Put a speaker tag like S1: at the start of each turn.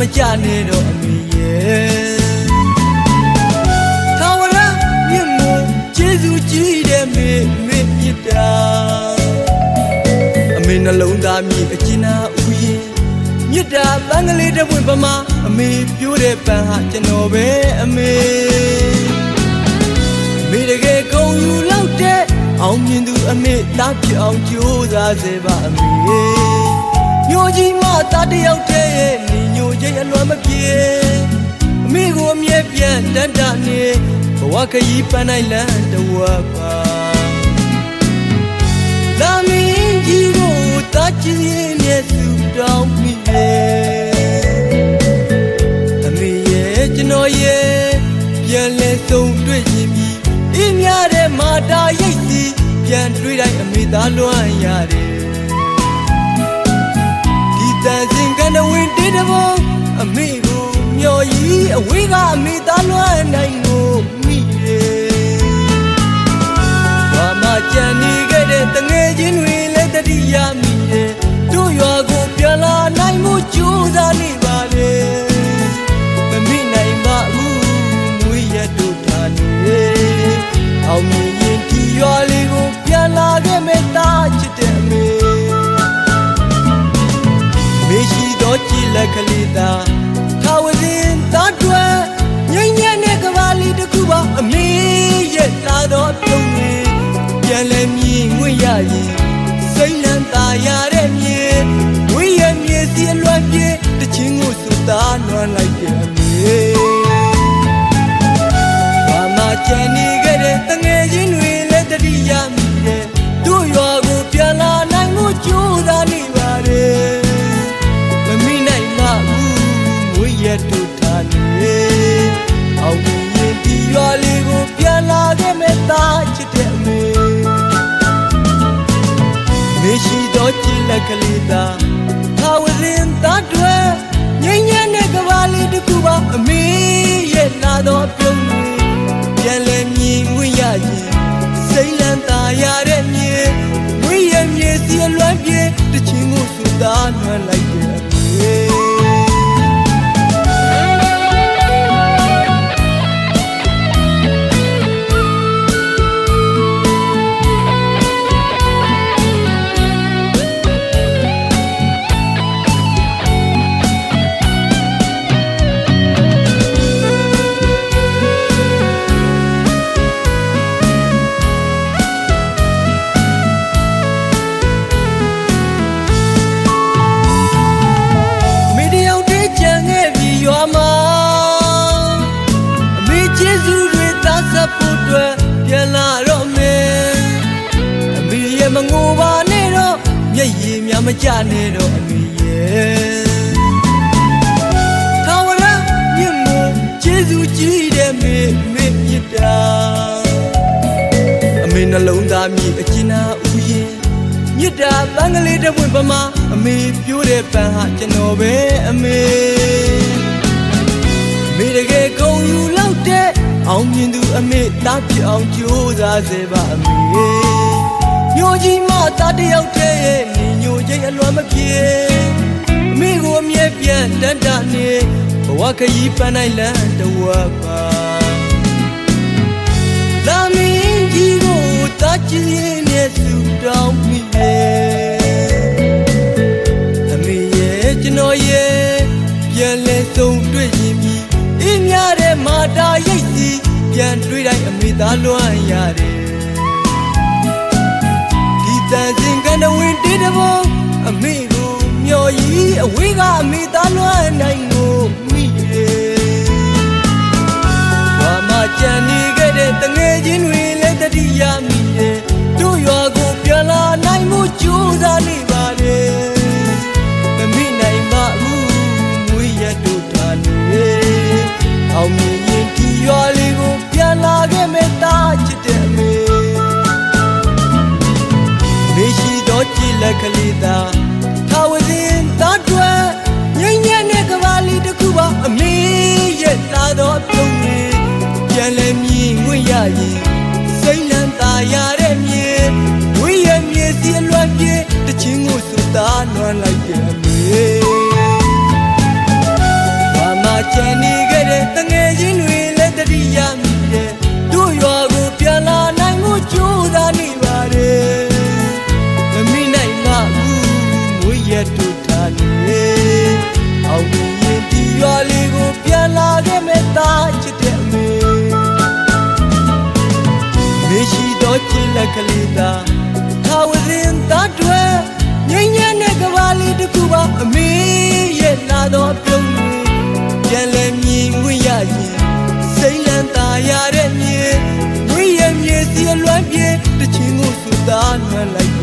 S1: မကြနဲ့တော့အမေရဲ့ထာဝရမြတ်မို့ကျေးဇူးကြီးတဲ့မေမေမြတ်တာအမေနှလုံးသားမြည်အကျဉ်းနာဥယျာဉ်မြတ်တာတန်ကလေးတစ်ပွင့်ပမာအမေပြိုးတဲ့ပန်းဟာကျွန်တော်ပဲအမေမိတကယ်ခုံယူလောက်တဲ့အောင်မြင်သူအမေတားပြအောင်ကြိုးစားစေပါအမေ မျိုးကြီးမတားတယောက်တည်းရဲ့ညီညိုချင်းအလွန်မပြေအမေကိုအမြဲပြန်တတ်တာနေဘဝခရီးပန်းနိုင်လန်းတဝက်ပါလာမင်းကြီးကိုတားချင်ရဲ့မျက်စုတောင်းမိရဲ့အမေရဲ့ကျွန်တော်ရဲ့ပြန်လဲဆုံးတွေ့ရင်ပြီအင်းများတဲ့မာတာရိတ်စီပြန်တွေ့တိုင်းအမေသားလွမ်းရတယ် ကနေဝင်တေးတဲ့ဘုံအမေကိုမျော်ရီအဝေးကအမေသားလွမ်းနိုင်ကိုမိတယ်ဘာမှကြံနေခဲ့တဲ့တငယ်ချင်းတွေလည်းတတိယမိတယ်တို့ရွာကိုပြန်လာနိုင်မှုကြိုး လက်ကလေးသာထာဝစဉ်သားတွေငိမ့်ညက်တဲ့ကဘာလေးတစ်ခုပါအမေရဲ့လာတော့ပြုံးနေပြန်လဲမြင်ငွေရရင်စိတ်လန်းသာရတဲ့မြေဝေးရမြေစီအလွန်ပြေတချင်းကိုစုသားနွမ်းလိုက်တဲ့အမေဘာမှကြံနေ မေရဲ့မငိုပါနဲ့တော့မျက်ရည်များမကျနဲ့တော့အမေရဲ့ထာဝရမြတ်မို့ကျေးဇူးကြီးတဲ့မေမေမြတ်တာအမေနှလုံးသားမြည်အကျဉ်းနာဥယျာဉ်မြစ်တာတန်ကလေးတစ်ပွင့်ပမာအမေပြိုးတဲ့ပန်းဟာကျွန်တော်ပဲအမေအမေတကယ်ခုံယူလောက်တဲ့အောင်မြင်သူအမေတားပြအောင်ကြိုးစားစေပါအမေ မျိုးကြီးမသားတယောက်တည်းရဲ့ညီညိုချင်းအလွန်မပြေအမေကိုအမြဲပြန်တတ်တာနေဘဝခရီးပန်းနိုင်လန်းတဝက်ပါလာမင်းကြီးကိုတာချင်ရဲ့မျက်စုတောင်းမိရဲ့အမေရဲ့ကျွန်တော်ရဲ့ပြန်လဲဆုံးတွေ့ရင်ပြီအင်းများတဲ့မာတာရိတ်စီပြန်တွေ့တိုင်းအမေသားလွမ်းရတယ်ဒီ တန်စင်ကနေဝင်တေးတဲ့ဘုံအမေကိုမျော်ရီအဝေးကအမေသားလွမ်းနိုင်ကိုမိရဲ့ဘာမှကြံနေခဲ့တဲ့တငယ်ချင်းတွေလည်းတတိယမိတယ်တို့ရွာ လက်ကလေးသာထာဝစဉ်သားတွေငိမ့်ညက်တဲ့ကဘာလေးတစ်ခုပါအမေရဲ့လာတော့ပြုံးနေပြန်လဲမြင်ငွေရရင်စိတ်လန်းသာရတဲ့မြေဝေးရမြေစီအလွန်ပြေတချင်းကိုစုသားနွမ်းလိုက်တဲ့အမေကျန်နေခဲ့တဲ့ ကလေးသာထာဝရင်သားတွေငိမ့်ညံ့တဲ့ကဘာလေးတစ်ခုပါအမေရဲ့လာတော်ပြုံးတွေပြန်လဲမြင်ခွင့်ရရင်စိတ်လန်းသာရတဲ့မြေဝိရဲ့မြေစီအလွမ်းပြေတခြင်းကိုစူသားနှံလိုက်